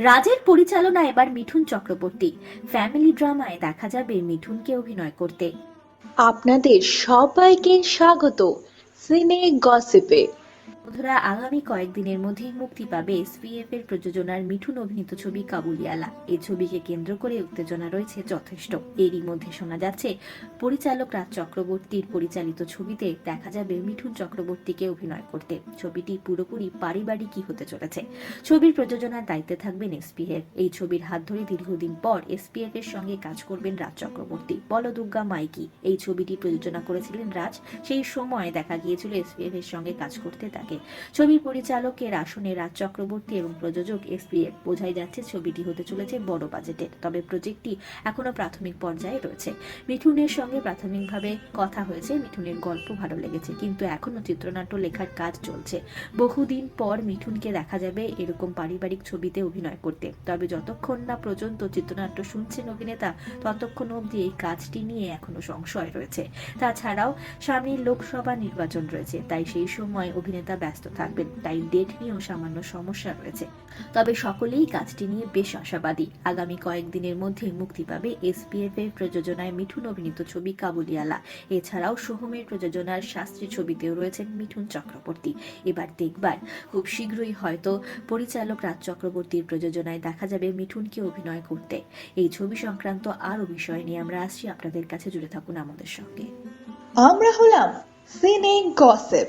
রাজের পরিচালনা এবার মিঠুন চক্রবর্তী। ফ্যামিলি ড্রামায় দেখা যাবে মিঠুনকে অভিনয় করতে। আপনাদের সবাইকে স্বাগত। সিনে গসিপে। বন্ধুরা, আগামী কয়েকদিনের মধ্যেই মুক্তি পাবে এসপিএফ এর প্রযোজনার মিঠুন অভিনীত ছবি কাবুলিয়ালা এই ছবিকে কেন্দ্র করে উত্তেজনা রয়েছে যথেষ্ট। এরই মধ্যে শোনা যাচ্ছে, পরিচালক রাজ চক্রবর্তীর পরিচালিত ছবিতে দেখা যাবে মিঠুন চক্রবর্তীকে অভিনয় করতে। ছবিটি পুরোপুরি পারিবারিকই হতে চলেছে। ছবির প্রযোজনার দায়িত্বে থাকবেন এসপিএফ। এই ছবির হাত ধরে দীর্ঘদিন পর এসপিএফ এর সঙ্গে কাজ করবেন রাজ চক্রবর্তী। বলদুর্গা মাইকি। এই ছবিটি প্রযোজনা করেছিলেন রাজ। সেই সময় দেখা গিয়েছিল এসপিএফ এর সঙ্গে কাজ করতে তাকে ছবির পরিচালকের আসনে রাজ চক্রবর্তী এবং প্রযোজক এসপিএফ। বোঝাই যাচ্ছে ছবিটি হতে চলেছে বড় বাজেটের, তবে প্রজেক্টটি এখনও প্রাথমিক পর্যায়ে রয়েছে। মিঠুনের সঙ্গে প্রাথমিকভাবে কথা হয়েছে, মিঠুনের গল্প ভালো লেগেছে, কিন্তু এখনও চিত্রনাট্য লেখার কাজ চলছে। বহুদিন পর মিঠুনকে দেখা যাবে এরকম পারিবারিক ছবিতে অভিনয় করতে। তবে যতক্ষণ না পর্যন্ত চিত্রনাট্য শুনছেন অভিনেতা, ততক্ষণ অবধি এই কাজটি নিয়ে এখনও সংশয় রয়েছে। তাছাড়াও সামনের লোকসভা নির্বাচন রয়েছে, তাই সেই সময় অভিনেতা ব্যস্ত থাকবেন, তাই ডেট নিয়েও সামান্য সমস্যা রয়েছে। তবে সকলেই কাজটি নিয়ে বেশ আশাবাদী। আগামী কয়েকদিনের মধ্যে মুক্তি পাবে এসপিএফ এর প্রযোজনায় মিঠুন অভিনীত ছবি কাবুলিয়ালা এছাড়াও সোহমের প্রযোজনার শাস্ত্রী ছবিতেও রয়েছেন মিঠুন চক্রবর্তী। এবার দেখবার, খুব শীঘ্রই হয়তো পরিচালক রাজ চক্রবর্তীর প্রযোজনায় দেখা যাবে মিঠুনকে অভিনয় করতে। এই ছবি সংক্রান্ত আরও বিষয় নিয়ে আমরা আসছি। আপনাদের কাছে জুড়ে থাকুন আমাদের সঙ্গে। আমরা হলাম সিনে গসিপ।